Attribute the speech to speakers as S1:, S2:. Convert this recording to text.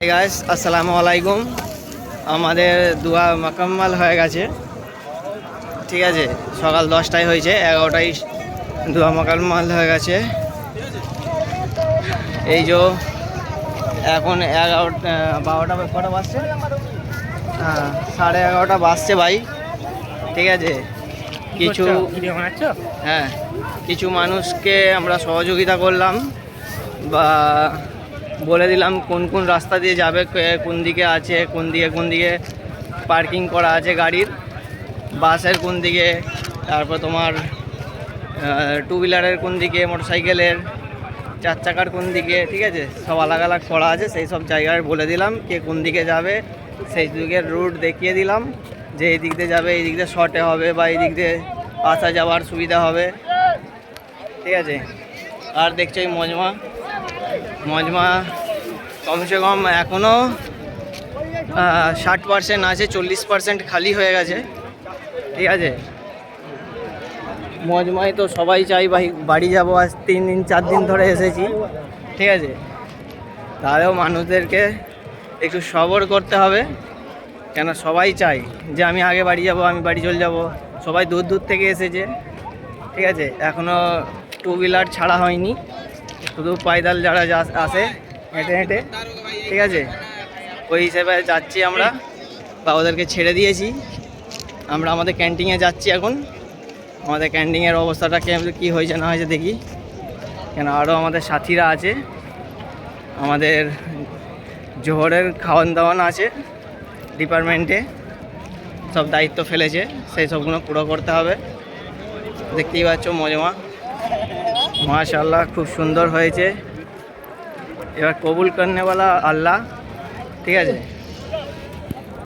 S1: Guys আসসালামু আলাইকুম আমাদের দুয়া মোকাম্মাল হয়ে গেছে। ঠিক আছে সকাল দশটায় হয়েছে এগারোটায় দুয়া মোকাম্মাল হয়ে গেছে। এই যে এখন এগারোটা বারোটা কটা বাজছে? হ্যাঁ সাড়ে এগারোটা বাজছে ভাই। ঠিক আছে কিছু হ্যাঁ কিছু মানুষকে আমরা সহযোগিতা করলাম বা বলে দিলাম কোন কোন রাস্তা দিয়ে যাবে কোন দিকে আছে, কোন দিকে কোন দিকে পার্কিং করা আছে গাড়ির, বাসের কোন দিকে, তারপর তোমার টু হুইলারের কোন দিকে মোটরসাইকেলের চার চাকার কোন দিকে, ঠিক আছে? সব আলাদা আলাদা করা আছে, সেই সব জায়গায় বলে দিলাম কে কোন দিকে যাবে, সেই দিকের রুট দেখিয়ে দিলাম, যে এই দিক দিয়ে যাবে, এই দিক দিয়ে শর্টে হবে বা এই দিক দিয়ে আসা যাওয়ার সুবিধা হবে, ঠিক আছে? আর দেখছ মজমা মজমা কমসে কম এখনও ষাট পার্সেন্ট আছে, চল্লিশ পার্সেন্ট খালি হয়ে গেছে। ঠিক আছে? মজমায় তো সবাই চাই, ভাই, বাড়ি যাব আজ তিন দিন, চার দিন ধরে এসেছি। ঠিক আছে? তাহলেও মানুষদেরকে একটু সবর করতে হবে। কেন সবাই চাই যে আমি আগে বাড়ি যাব, আমি বাড়ি চলে যাব। সবাই দূর দূর থেকে এসেছে। ঠিক আছে? এখনও টু হুইলার ছাড়া হয়নি। শুধু পায়দাল যারা আসে, হেঁটে হেঁটে, ঠিক আছে? ওই হিসেবে যাচ্ছি আমরা। বা ওদেরকে ছেড়ে দিয়েছি। আমরা আমাদের ক্যান্টিনে যাচ্ছি এখন। আমাদের ক্যান্টিনের অবস্থাটা কেমন কী হয়েছে না হয়েছে দেখি। কেন আরও আমাদের সাথীরা আছে। আমাদের জোহরের খাওয়ান দাওয়ান আছে ডিপার্টমেন্টে। সব দায়িত্ব ফেলেছে। সেই সবগুলো পুরো করতে হবে। দেখতেই পাচ্ছ মজমা। মাশাল্লাহ খুব সুন্দর হয়েছে। এবার কবুল করনেওয়ালা আল্লাহ ঠিক আছে?